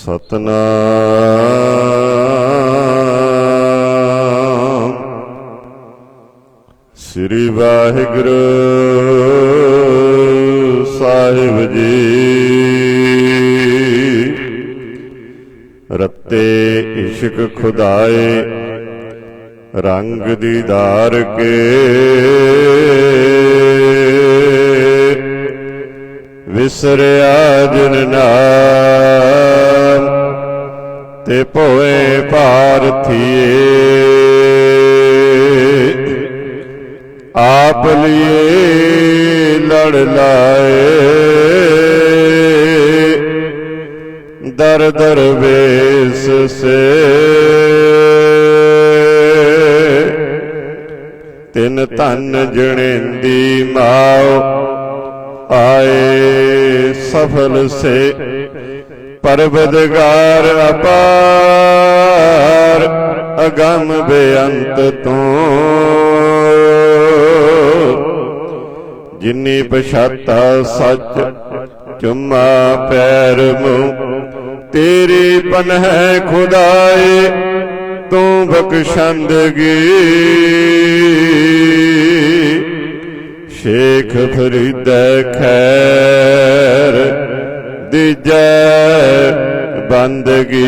ਸਤਨਾਮ। ਸ੍ਰੀ ਵਾਹਿਗੁਰੂ ਸਾਹਿਬ ਜੀ। ਰਤੇ ਇਸ਼ਕ ਖੁਦਾਏ ਰੰਗ ਦੀਦਾਰ ਕੇ। ਵਿਸਰਿਆ ਜਨ ਨਾਮ ਤੇ ਭੋਏ ਭਾਰਥੀਏ। ਆਪ ਲਿਏ ਲੜ ਲਾਏ। ਦਰ ਦਰ ਵੇਸ ਸੇ। ਤਿਨ ਧਨ ਜਣੇਂਦੀ ਮਾਓ, ਆਏ ਸਫਲ ਸੇ। ਪਰਵਦਗਾਰ ਅਪਾਰ, ਅਗੰਮ ਬੇਅੰਤ ਤੂੰ। ਜਿਨੀ ਪਛਾਤਾ ਸੱਚ, ਚੁੰਮਾ ਪੈਰ ਮੂੰ। ਤੇਰੀ ਪਨਹਿ ਖੁਦਾਏ, ਤੂੰ ਬਖਸ਼ੰਦਗੀ ਸ਼ੇਖ ਫਰੀਦੈ ਖੈਰ ਦੀਜੈ ਬੰਦਗੀ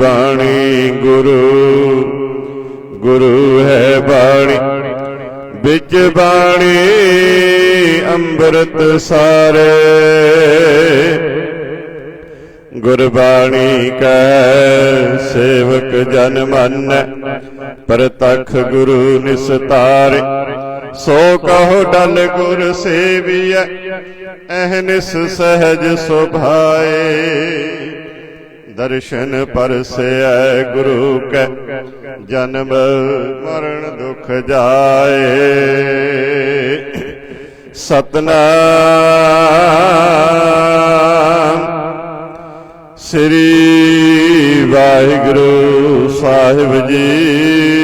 ਬਾਣੀ ਗੁਰੂ ਗੁਰੂ ਹੈ ਬਾਣੀ। ਵਿੱਚ ਬਾਣੀ, ਅੰਮ੍ਰਿਤ ਸਾਰੇ। ਗੁਰਬਾਣੀ ਕੈ ਸੇਵਕ ਜਨ ਮਨ, ਪ੍ਰਤਖ ਗੁਰੂ ਨਿਸਤਾਰੇ। ਸੋ ਕਹੋ ਡਲ ਗੁਰ ਸੇਵੀਐ ਅਹਨਿਸ ਸਹਿਜ ਸੁਭਾਏ। ਦਰਸ਼ਨ ਪਰਸੈ ਗੁਰੂ ਕੈ, ਜਨਮ ਮਰਨ ਦੁਖ ਜਾਏ। ਸਤਨਾਮ ਸ੍ਰੀ ਵਾਹਿਗੁਰੂ ਸਾਹਿਬ ਜੀ।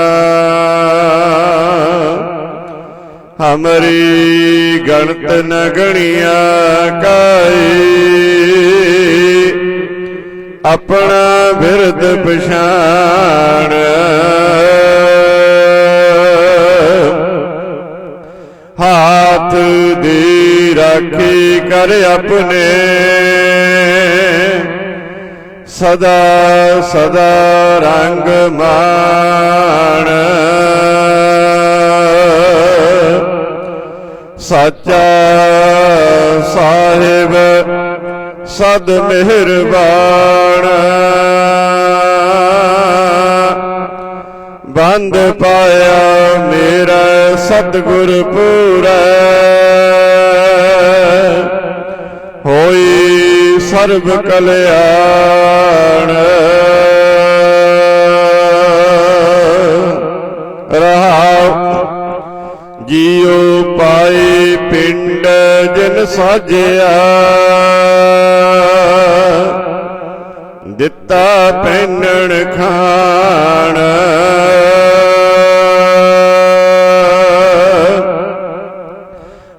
ਹਮਰੀ ਗਣਤ ਨ ਗਣੀਆਂ ਕਾਈ। ਆਪਣਾ ਬਿਰਦ ਪਛਾਣ। ਹਾਥ ਦੀ ਰਾਖੀ ਕਰ ਆਪਣੇ। ਸਦਾ ਸਦਾ ਰੰਗ ਮਾਣ। ਸਾਚਾ ਸਾਹਿਬ ਸਦ ਮਿਹਰਬਾਨ। ਬੰਦ ਪਾਇਆ ਮੇਰਾ ਸਤਿਗੁਰ ਪੂਰਾ। ਹੋਈ ਸਰਬ ਕਲਿਆਣ। ਰਹਾਉ ਜੀਉ ਪਾਈ ਪਿੰਡ ਜਨ ਸਾਜਿਆ। ਦਿੱਤਾ ਪੈਨਣ ਖਾਣ।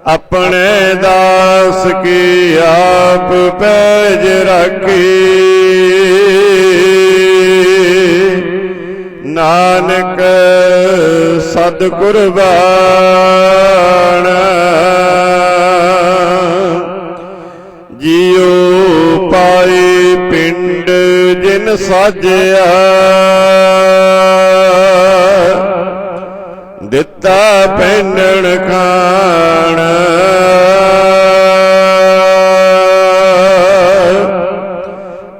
ਆਪਣੇ ਦਾਸ ਕੀ ਆਪ ਪੈਜ ਰੱਖੀ। ਨਾਨਕ ਸਦ ਕੁਰਬਾਨ ਜੀਉ ਪਾਈ ਪਿੰਡ ਜਿਨ ਸਾਜਿਆ। ਦਿੱਤਾ ਪੈਨਣ ਖਾਣ।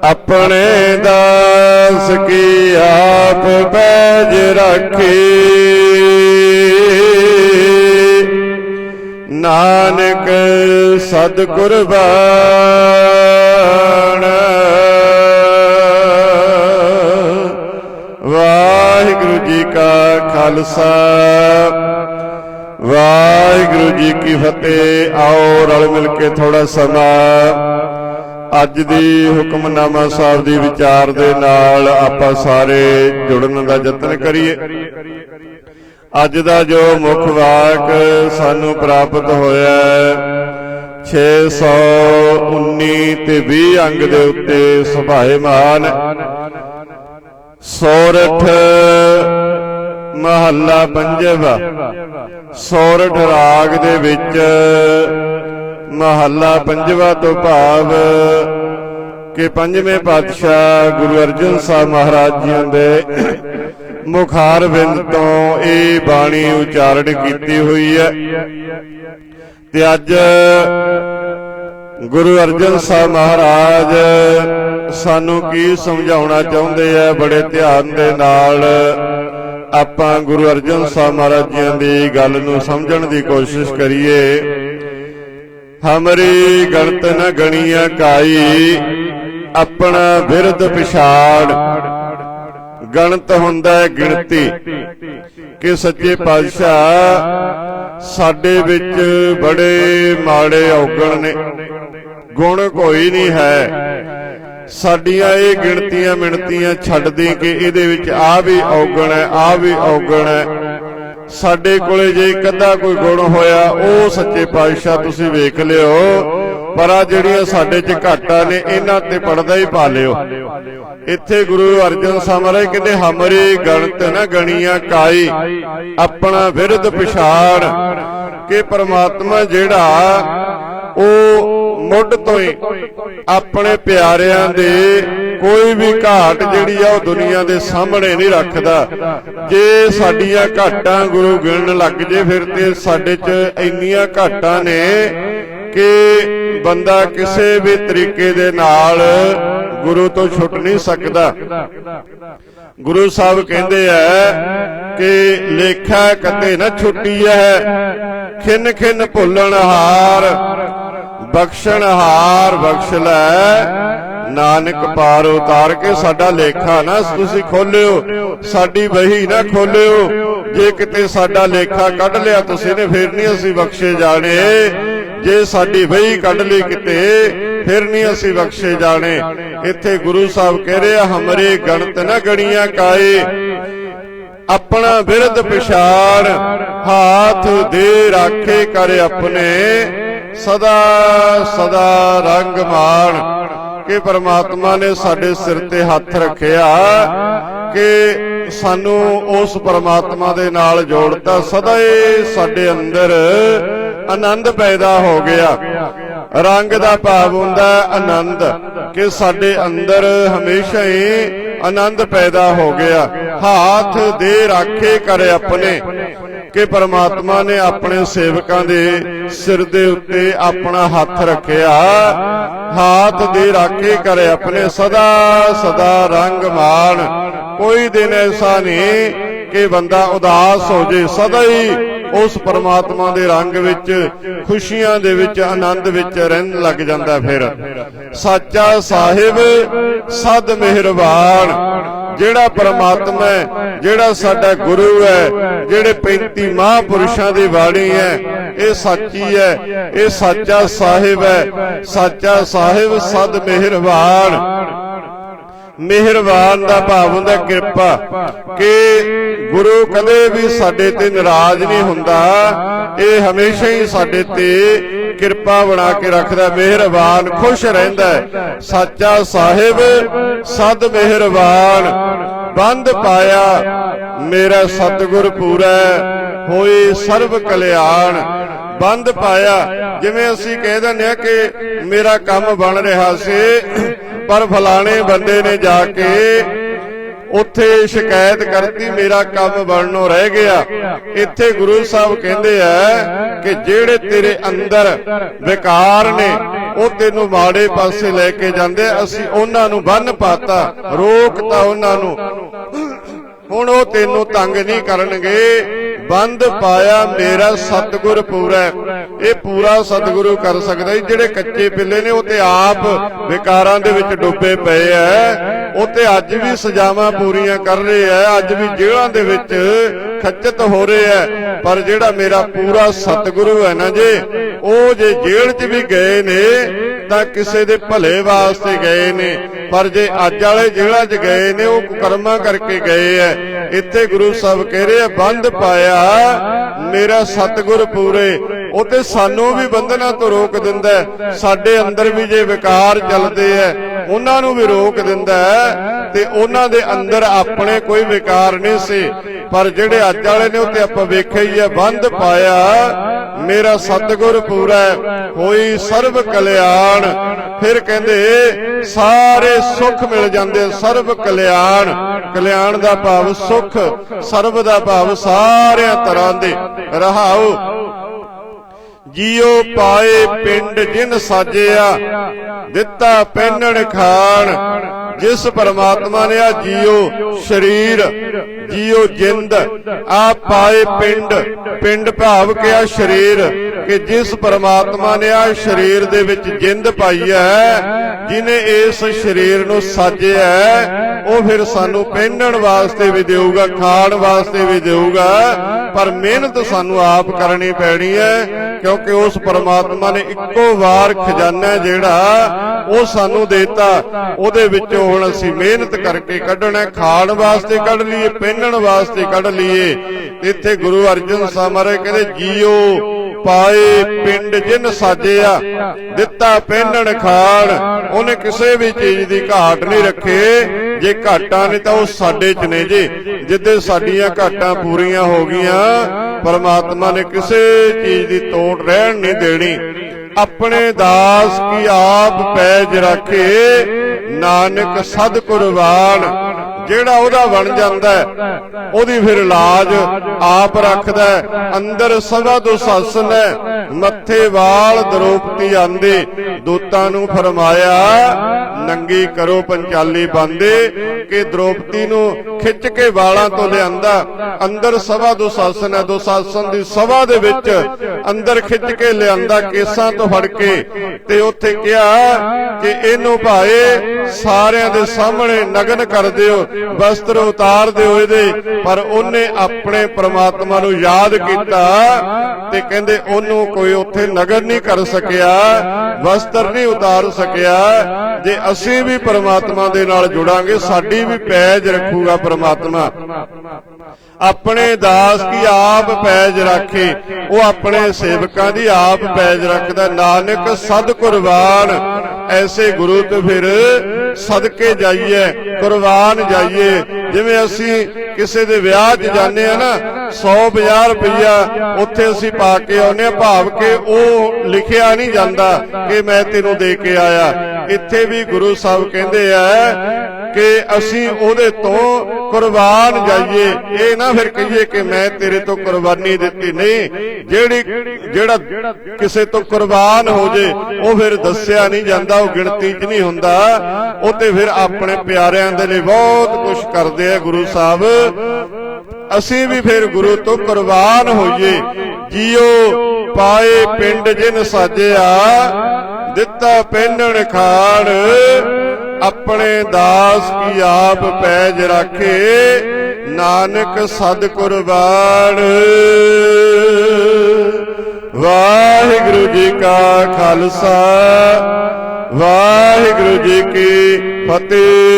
ਆਪਣੇ ਦਾ ਦਾਸ ਕੀ ਆਪ ਪੈਜ ਰੱਖੀ। ਨਾਨਕ ਸਦ ਕੁਰਬਾਨ ਵਾਹਿਗੁਰੂ ਜੀ ਕਾ ਖਾਲਸਾ। ਵਾਹਿਗੁਰੂ ਜੀ ਕੀ ਫਤਿਹ। ਆਓ ਰਲ ਮਿਲ ਕੇ ਥੋੜਾ ਸਮਾਂ। ਅੱਜ ਦੀ ਹੁਕਮਨਾਮਾ ਸਾਹਿਬ ਦੀ ਵਿਚਾਰ ਦੇ ਨਾਲ ਆਪਾਂ ਸਾਰੇ ਜੁੜਨ ਦਾ ਯਤਨ ਕਰੀਏ। ਅੱਜ ਦਾ ਜੋ ਮੁੱਖ ਵਾਕ ਸਾਨੂੰ ਪ੍ਰਾਪਤ ਹੋਇਆ ਹੈ 619 ਤੇ 20 ਅੰਗ ਦੇ ਉੱਤੇ ਸੁਭਾਏਮਾਨ ਸੋਰਠ ਮਹੱਲਾ ਪੰਜਵਾ, ਸੋਰਠ ਰਾਗ ਦੇ ਵਿੱਚ ਮਹੱਲਾ ਪੰਜਵਾ ਤੋਂ ਭਾਵ ਕਿ ਪੰਜਵੇਂ ਪਾਤਸ਼ਾਹ ਗੁਰੂ ਅਰਜਨ ਸਾਹਿਬ ਮਹਾਰਾਜ ਜੀ ਦੇ ਮੁਖਾਰ ਬਿੰਦ ਤੋਂ ਇਹ ਬਾਣੀ ਉਚਾਰਨ ਕੀਤੀ ਹੋਈ ਹੈ। ਤੇ ਅੱਜ ਗੁਰੂ ਅਰਜਨ ਸਾਹਿਬ ਮਹਾਰਾਜ ਸਾਨੂੰ ਕੀ ਸਮਝਾਉਣਾ ਚਾਹੁੰਦੇ ਆ, ਬੜੇ ਧਿਆਨ ਦੇ ਨਾਲ ਆਪਾਂ ਗੁਰੂ ਅਰਜਨ ਸਾਹਿਬ ਮਹਾਰਾਜ ਜੀ ਦੀ ਗੱਲ ਨੂੰ ਸਮਝਣ ਦੀ ਕੋਸ਼ਿਸ਼ ਕਰੀਏ। ਹਮਰੀ ਗਣਤ ਨ ਗਣੀਆਂ ਕਾਈ ਆਪਣਾ ਬਿਰਧ ਪਿਛਾੜ ਗਣਤ ਹੁੰਦਾ ਹੈ ਗਿਣਤੀ ਕਿ ਸੱਚੇ ਪਾਤਸ਼ਾਹ ਸਾਡੇ ਵਿੱਚ ਬੜੇ ਮਾੜੇ ਔਗਣ ਨੇ ਗੁਣ ਕੋਈ ਨਹੀਂ ਹੈ ਸਾਡੀਆਂ ਇਹ ਗਿਣਤੀਆਂ ਮਿਣਤੀਆਂ ਛੱਡ ਦੇ ਕਿ ਇਹਦੇ ਵਿੱਚ ਆ ਵੀ ਔਗਣ ਹੈ ਆ ਵੀ ਔਗਣ ਹੈ ਸਾਡੇ ਕੋਲੇ ਜੇ ਇੱਕ ਕੋਈ ਗੁਣ ਹੋਇਆ, ਉਹ ਸੱਚੇ ਪਾਤਸ਼ਾਹ ਤੁਸੀਂ ਵੇਖ ਲਿਓ। ਪਰ ਆ ਜਿਹੜੀਆਂ ਸਾਡੇ 'ਚ ਘਾਟਾਂ ਨੇ, ਇਹਨਾਂ ਤੇ ਪੜਦਾ ਹੀ ਪਾ ਲਿਓ। ਇੱਥੇ ਗੁਰੂ ਅਰਜਨ ਸਾਹਿਬ ਮਹਾਰਾਜ ਕਹਿੰਦੇ, ਹਮਰੀ ਗਣਤ ਨਾ ਗਣੀਆਂ ਕਾਈ, ਆਪਣਾ ਵਿਰਧ ਪਿਛਾੜ, ਕਿ ਪਰਮਾਤਮਾ ਜਿਹੜਾ, ਉਹ ਮੁੱਢ ਤੋਂ ਹੀ ਆਪਣੇ ਪਿਆਰਿਆਂ ਦੇ ਕੋਈ ਵੀ ਘਾਟ ਜਿਹੜੀ ਆ ਉਹ ਦੁਨੀਆ ਦੇ ਸਾਹਮਣੇ ਨਹੀਂ ਰੱਖਦਾ। ਜੇ ਸਾਡੀਆਂ ਘਾਟਾਂ ਗੁਰੂ ਗਿਣਨ ਲੱਗ ਜੇ ਫਿਰ ਤੇ ਸਾਡੇ 'ਚ ਇੰਨੀਆਂ ਘਾਟਾਂ ਨੇ ਕਿ ਬੰਦਾ ਕਿਸੇ ਵੀ ਤਰੀਕੇ ਦੇ ਨਾਲ ਗੁਰੂ ਤੋਂ ਛੁੱਟ ਨਹੀਂ ਸਕਦਾ। ਗੁਰੂ ਸਾਹਿਬ ਕਹਿੰਦੇ ਐ ਕਿ ਲੇਖਾ ਕਦੇ ਨਾ ਛੁੱਟੀ ਹੈ ਖਿੰਨ ਖਿੰਨ ਭੁੱਲਣ ਹਾਰ ਬਖਸ਼ਣ ਹਾਰ ਬਖਸ਼ ਲੈ। ਨਾਨਕ ਪਾਰ ਉਤਾਰ ਕੇ ਸਾਡਾ ਲੇਖਾ ਨਾ ਤੁਸੀਂ ਖੋਲਿਓ। ਸਾਡੀ ਵਹੀ ਨਾ ਖੋਲਿਓ। ਜੇ ਕਿਤੇ ਸਾਡਾ ਲੇਖਾ ਕੱਢ ਲਿਆ, ਤੁਸੀਂ ਨੇ ਫੇਰ ਨਹੀਂ ਅਸੀਂ ਬਖਸ਼ੇ ਜਾਣੇ। ਜੇ ਸਾਡੀ ਵਹੀ ਕੱਢ ਲਈ ਕਿਤੇ, ਫਿਰ ਨਹੀਂ ਅਸੀਂ ਬਖਸ਼ੇ ਜਾਣੇ। ਇੱਥੇ ਗੁਰੂ ਸਾਹਿਬ ਕਹਿ ਰਿਹਾ ਹਮਰੇ ਗਣਤ ਨਾ ਗਣੀਆਂ ਕਾਏ। ਆਪਣਾ ਬਿਰਧ ਪਿਛਾੜ, ਹਾਥ ਦੇ ਰਾਖੇ ਕਰ ਆਪਣੇ। ਸਦਾ ਸਦਾ ਰੰਗ ਮਾਣ ਕਿ ਪਰਮਾਤਮਾ ਨੇ ਸਾਡੇ ਸਿਰ ਤੇ ਹੱਥ ਰੱਖਿਆ ਕਿ ਸਾਨੂੰ ਉਸ ਪਰਮਾਤਮਾ ਦੇ ਨਾਲ ਜੋੜਤਾ। ਸਦਾ ਹੀ ਸਾਡੇ ਅੰਦਰ ਆਨੰਦ ਪੈਦਾ ਹੋ ਗਿਆ। ਰੰਗ ਦਾ ਭਾਵ ਹੁੰਦਾ ਆਨੰਦ, ਕਿ ਸਾਡੇ ਅੰਦਰ ਹਮੇਸ਼ਾ ਹੀ ਆਨੰਦ ਪੈਦਾ ਹੋ ਗਿਆ। ਹੱਥ ਦੇ ਰਾਖੇ ਕਰ ਆਪਣੇ। ਕਿ ਪਰਮਾਤਮਾ ਨੇ ਆਪਣੇ ਸੇਵਕਾਂ ਦੇ ਸਿਰ ਦੇ ਉੱਤੇ ਆਪਣਾ ਹੱਥ ਰੱਖਿਆ, ਹੱਥ ਦੇ ਰਾਖੇ ਕਰ ਆਪਣੇ, ਸਦਾ ਸਦਾ ਰੰਗ ਮਾਣ। ਕੋਈ ਦਿਨ ਐਸਾ ਨਹੀਂ ਕਿ ਬੰਦਾ ਉਦਾਸ ਹੋ ਜੇ, ਸਦਾ ਹੀ ਉਸ ਪਰਮਾਤਮਾ ਦੇ ਰੰਗ ਵਿੱਚ, ਖੁਸ਼ੀਆਂ ਦੇ ਵਿੱਚ, ਆਨੰਦ ਵਿੱਚ ਰਹਿਣ ਲੱਗ ਜਾਂਦਾ ਫਿਰ। ਸਾਚਾ ਸਾਹਿਬ, ਸਦ ਮਿਹਰਬਾਨ। ਜਿਹੜਾ ਪਰਮਾਤਮਾ ਹੈ ਜਿਹੜਾ ਸਾਡਾ ਗੁਰੂ ਹੈ ਜਿਹੜੇ 35 ਮਹਾਪੁਰਸ਼ਾਂ ਦੀ ਬਾਣੀ ਹੈ ਇਹ ਸੱਚੀ ਹੈ ਇਹ ਸਾਚਾ ਸਾਹਿਬ ਹੈ ਸਾਚਾ ਸਾਹਿਬ ਸਦ ਮਿਹਰਬਾਨ। ਮਿਹਰਬਾਨ ਦਾ ਭਾਵ ਹੁੰਦਾ ਕਿਰਪਾ ਕਿ ਗੁਰੂ ਕਦੇ ਵੀ ਸਾਡੇ ਤੇ ਨਾਰਾਜ਼ ਨਹੀਂ ਹੁੰਦਾ। ਇਹ ਹਮੇਸ਼ਾ ਹੀ ਸਾਡੇ ਤੇ ਕਿਰਪਾ ਬਣਾ ਕੇ ਰੱਖਦਾ, ਮਿਹਰਬਾਨ, ਖੁਸ਼ ਰਹਿੰਦਾ ਸਾਚਾ ਸਾਹਿਬ, ਸਦ ਮਿਹਰਬਾਨ। ਬੰਦ ਪਾਇਆ, ਮੇਰਾ ਸਤਿਗੁਰ ਪੂਰਾ ਹੋਏ ਸਰਬ ਕਲਿਆਣ। ਬੰਦ ਪਾਇਆ, ਜਿਵੇਂ ਅਸੀਂ ਕਹਿ ਦਿੰਦੇ ਆ ਕਿ ਮੇਰਾ ਕੰਮ ਬਣ ਰਿਹਾ ਸੀ, ਪਰ ਫਲਾਣੇ ਬੰਦੇ ਨੇ ਜਾ ਕੇ ਉੱਥੇ ਸ਼ਿਕਾਇਤ ਕਰਤੀ ਮੇਰਾ ਕੰਮ ਬਣਨੋਂ ਰਹਿ ਗਿਆ। ਇੱਥੇ ਗੁਰੂ ਸਾਹਿਬ ਕਹਿੰਦੇ ਆ ਕਿ ਜਿਹੜੇ ਤੇਰੇ ਅੰਦਰ ਵਿਕਾਰ ਨੇ ਉਹ ਤੈਨੂੰ ਮਾੜੇ ਪਾਸੇ ਲੈ ਕੇ ਜਾਂਦੇ। ਅਸੀਂ ਉਹਨਾਂ ਨੂੰ ਬੰਨ ਪਾਤਾ। ਰੋਕਤਾ ਉਹਨਾਂ ਨੂੰ। ਹੁਣ ਉਹ ਤੈਨੂੰ ਤੰਗ ਨਹੀਂ ਕਰਨਗੇ। ਬੰਦ ਪਾਇਆ ਮੇਰਾ ਸਤਿਗੁਰ ਪੂਰਾ ਇਹ ਪੂਰਾ ਸਤਿਗੁਰੂ ਕਰ ਸਕਦਾ ਜਿਹੜੇ ਕੱਚੇ ਪਿੱਲੇ ਨੇ, ਉਹ ਤੇ ਆਪ ਵਿਕਾਰਾਂ ਦੇ ਵਿੱਚ ਡੁੱਬੇ ਪਏ ਐ। ਉਹ ਤੇ ਅੱਜ ਵੀ ਸਜ਼ਾਵਾਂ ਪੂਰੀਆਂ ਕਰ ਰਹੇ ਐ। ਅੱਜ ਵੀ ਜੇਲ੍ਹਾਂ ਦੇ ਵਿੱਚ ਖੱਚਤ ਹੋ ਰਹੇ ਐ। ਪਰ ਜਿਹੜਾ ਮੇਰਾ ਪੂਰਾ ਸਤਿਗੁਰੂ ਹੈ ਨਾ ਜੇ, ਉਹ ਜੇ ਜੇਲ੍ਹ 'ਚ ਵੀ ਗਏ ਨੇ, ਤਾਂ ਕਿਸੇ ਦੇ ਭਲੇ ਵਾਸਤੇ ਗਏ ਨੇ। ਪਰ ਜੇ ਅੱਜ ਵਾਲੇ ਜੇਲ੍ਹਾਂ 'ਚ ਗਏ ਨੇ, ਉਹ ਕਰਮਾਂ ਕਰਕੇ ਗਏ ਐ। ਇੱਥੇ ਗੁਰੂ ਸਾਹਿਬ ਕਹਿ ਰਹੇ ਆ, ਬੰਦ ਪਾਇਆ, ਮੇਰਾ ਸਤਿਗੁਰ ਪੂਰੇ। ਉਹ ਤੇ ਸਾਨੂੰ ਵੀ ਬੰਧਨਾਂ ਤੋਂ ਰੋਕ ਦਿੰਦਾ ਸਾਡੇ ਅੰਦਰ ਵੀ ਜੇ ਵਿਕਾਰ ਚੱਲਦੇ ਐ ਉਹਨਾਂ ਨੂੰ ਵੀ ਰੋਕ ਦਿੰਦਾ ਹੈ ਤੇ ਉਹਨਾਂ ਦੇ ਅੰਦਰ ਆਪਣੇ ਕੋਈ ਵਿਕਾਰ ਨਹੀਂ ਸੀ। ਪਰ ਜਿਹੜੇ ਅੱਜ ਵਾਲੇ ਨੇ ਉਹ ਤੇ ਆਪਾਂ ਵੇਖਿਆ ਹੀ ਹੈ, ਬੰਦ ਪਾਇਆ। ਮੇਰਾ ਸਤਿਗੁਰ ਪੂਰਾ ਹੋਈ ਸਰਬ ਕਲਿਆਣ। ਫਿਰ ਕਹਿੰਦੇ, ਸਾਰੇ ਸੁੱਖ ਮਿਲ ਜਾਂਦੇ ਸਰਬ ਕਲਿਆਣ। ਕਲਿਆਣ ਦਾ ਭਾਵ ਸੁੱਖ, ਸਰਬ ਦਾ ਭਾਵ ਸਾਰਿਆਂ ਤਰ੍ਹਾਂ ਦੇ। ਰਹਾਉ ਜੀਉ ਪਾਏ ਪਿੰਡ ਜਿਨ ਸਾਜਿਆ, ਦਿੱਤਾ ਪਹਿਨਣ ਖਾਣ। ਜਿਸ ਪਰਮਾਤਮਾ ਨੇ ਆ ਜੀਉ ਸਰੀਰ ਜੀਉ ਜਿੰਦ, ਆ ਪਾਏ ਪਿੰਡ। ਪਿੰਡ ਭਾਵ ਕਿਆ ਸਰੀਰ, ਕਿ ਜਿਸ ਪਰਮਾਤਮਾ ਨੇ ਆ ਸਰੀਰ ਦੇ ਵਿੱਚ ਜਿੰਦ ਪਾਈ ਹੈ, ਜਿਨੇ ਇਸ ਸਰੀਰ ਨੂੰ ਸਾਜਿਆ, ਉਹ ਫਿਰ ਸਾਨੂੰ ਪਹਿਨਣ ਵਾਸਤੇ ਵੀ ਦੇਊਗਾ, ਖਾਣ ਵਾਸਤੇ ਵੀ ਦੇਊਗਾ, ਪਰ ਮਿਹਨਤ ਸਾਨੂੰ ਆਪ ਕਰਨੀ ਪੈਣੀ ਹੈ। ਕਿਉਂਕਿ ਉਸ ਪਰਮਾਤਮਾ ਨੇ ਇੱਕੋ ਵਾਰ ਖਜ਼ਾਨਾ ਜਿਹੜਾ ਉਹ ਸਾਨੂੰ ਦੇਤਾ। ਉਹਦੇ ਵਿੱਚੋਂ ਹੁਣ ਅਸੀਂ ਮਿਹਨਤ ਕਰਕੇ ਕੱਢਣਾ ਖਾਣ ਵਾਸਤੇ ਕੱਢ ਲਈਏ, ਪਹਿਨਣ ਵਾਸਤੇ ਕੱਢ ਲਈਏ। ਇੱਥੇ ਗੁਰੂ ਅਰਜਨ ਸਾਹਿਬ ਮਹਾਰਾਜ ਕਹਿੰਦੇ, ਜੀਓ ਪਾਏ ਪਿੰਡ ਜਿਨ ਸਾਜਿਆ ਦਿੱਤਾ ਪਹਿਨਣ ਖਾਣ, ਉਹਨੇ ਕਿਸੇ ਵੀ ਚੀਜ਼ ਦੀ ਘਾਟ ਨਹੀਂ ਰੱਖੇ। ਜੇ ਘਾਟਾਂ ਨੇ ਤਾਂ ਉਹ ਸਾਡੇ ਚ ਨੇ ਜੇ। ਜਿੱਦੇ ਸਾਡੀਆਂ ਘਾਟਾਂ ਪੂਰੀਆਂ ਹੋ ਗਈਆਂ, ਪਰਮਾਤਮਾ ਨੇ ਕਿਸੇ ਚੀਜ਼ ਦੀ ਤੋੜ ਰਹਿਣ ਨਹੀਂ ਦੇਣੀ। ਆਪਣੇ ਦਾਸ ਕੀ ਆਪ ਪੈਜ ਰੱਖੇ, ਨਾਨਕ ਸਦ ਕੁਰਬਾਨ ਜਿਹੜਾ ਉਹਦਾ ਬਣ ਜਾਂਦਾ ਉਹਦੀ ਫਿਰ ਇਲਾਜ ਆਪ ਰੱਖਦਾ ਹੈ। ਅੰਦਰ ਸਦਾ ਦੁਸਾਸਨ ਹੈ ਮੱਥੇ ਵਾਲ ਦਰੋਪਤੀ ਆਂਦੇ, ਦੂਤਾਂ ਨੂੰ ਫਰਮਾਇਆ ਨੰਗੀ ਕਰੋ ਪੰਚਾਲੀ ਬੰਦੇ ਕਿ ਦ੍ਰੋਪਦੀ ਨੂੰ ਖਿੱਚ ਕੇ ਵਾਲਾਂ ਤੋਂ ਲਿਆਂਦਾ। ਅੰਦਰ ਸਭਾ ਦੁਸਾਸਨ ਹੈ ਦੁਸਾਸਨ ਦੀ ਸਭਾ ਦੇ ਵਿੱਚ ਅੰਦਰ ਖਿੱਚ ਕੇ ਲਿਆਂਦਾ ਕੇਸਾਂ ਤੋਂ ਫੜ ਕੇ ਤੇ ਉੱਥੇ ਕਿਹਾ ਕਿ ਇਹਨੂੰ ਭਾਏ ਸਾਰਿਆਂ ਦੇ ਸਾਹਮਣੇ ਨਗਨ ਕਰ ਦਿਓ, ਵਸਤਰ ਉਤਾਰ ਦਿਓ ਇਹਦੇ। ਪਰ ਉਹਨੇ ਆਪਣੇ ਪ੍ਰਮਾਤਮਾ ਨੂੰ ਯਾਦ ਕੀਤਾ ਤੇ ਕਹਿੰਦੇ ਉਹਨੂੰ ਕੋਈ ਉੱਥੇ ਨਗਨ ਨਹੀਂ ਕਰ ਸਕਿਆ, ਵਸਤਰ ਨਹੀਂ ਉਤਾਰ ਸਕਿਆ। ਜੇ ਅਸੀਂ ਵੀ ਪ੍ਰਮਾਤਮਾ ਦੇ ਨਾਲ ਜੁੜਾਂਗੇ, ਸਾਡੀ ਵੀ ਪੈਜ ਰੱਖੂਗਾ ਪ੍ਰਮਾਤਮਾ। ਆਪਣੇ ਦਾਸ ਕੀ ਆਪ ਪੈਜ ਰੱਖੇ, ਉਹ ਆਪਣੇ ਸੇਵਕਾਂ ਦੀ ਆਪ ਪੈਜ ਰੱਖਦਾ। ਨਾਨਕ ਸਦ ਕੁਰਬਾਨ ਐਸੇ ਗੁਰੂ ਤੇ ਫਿਰ ਸਦਕੇ ਜਾਈਏ, ਕੁਰਬਾਨ ਜਾਈਏ। ਜਿਵੇਂ ਅਸੀਂ ਕਿਸੇ ਦੇ ਵਿਆਹ 'ਚ ਜਾਂਦੇ ਆ ਨਾ 150 ਰੁਪਈਆ ਉੱਥੇ ਅਸੀਂ ਪਾ ਕੇ ਆਉਨੇ ਆ ਭਾਵ ਕਿ ਉਹ ਲਿਖਿਆ ਨਹੀਂ ਜਾਂਦਾ ਕਿ ਮੈਂ ਤੈਨੂੰ ਦੇ ਕੇ ਆਇਆ। ਇੱਥੇ ਵੀ ਗੁਰੂ ਸਾਹਿਬ ਕਹਿੰਦੇ ਆ ਕਿ ਅਸੀਂ ਉਹਦੇ ਤੋਂ ਕੁਰਬਾਨ ਜਾਈਏ। ਇਹ ਨਾ ਫਿਰ ਕਹੀਏ ਕਿ ਮੈਂ ਤੇਰੇ ਤੋਂ ਕੁਰਬਾਨੀ ਦਿੱਤੀ। ਨਹੀਂ, ਜਿਹੜੀ ਜਿਹੜਾ ਕਿਸੇ ਤੋਂ ਕੁਰਬਾਨ ਹੋ ਜੇ, ਉਹ ਫਿਰ ਦੱਸਿਆ ਨਹੀਂ ਜਾਂਦਾ, ਉਹ ਗਿਣਤੀ 'ਚ ਨਹੀਂ ਹੁੰਦਾ। ਉਹ ਤੇ ਫਿਰ ਆਪਣੇ ਪਿਆਰਿਆਂ ਦੇ ਲਈ ਬਹੁਤ ਕੁਝ ਕਰਦੇ ਆ ਗੁਰੂ ਸਾਹਿਬ। ਅਸੀਂ ਵੀ ਫਿਰ ਗੁਰੂ ਤੋਂ ਕੁਰਬਾਨ ਹੋਈਏ। ਜੀਓ ਪਾਏ ਪਿੰਡ ਜਿਨ ਸਾਜਿਆ, ਦਿੱਤਾ ਪਹਿਨਣ ਖਾਣ। ਆਪਣੇ ਦਾਸ ਕੀ ਆਪ ਪੈਜ ਰਾਖੇ, ਨਾਨਕ ਸਦ ਕੁਰਬਾਨ ਵਾਹਿਗੁਰੂ ਜੀ ਕਾ ਖਾਲਸਾ, ਵਾਹਿਗੁਰੂ ਜੀ ਕੀ ਫਤਿਹ।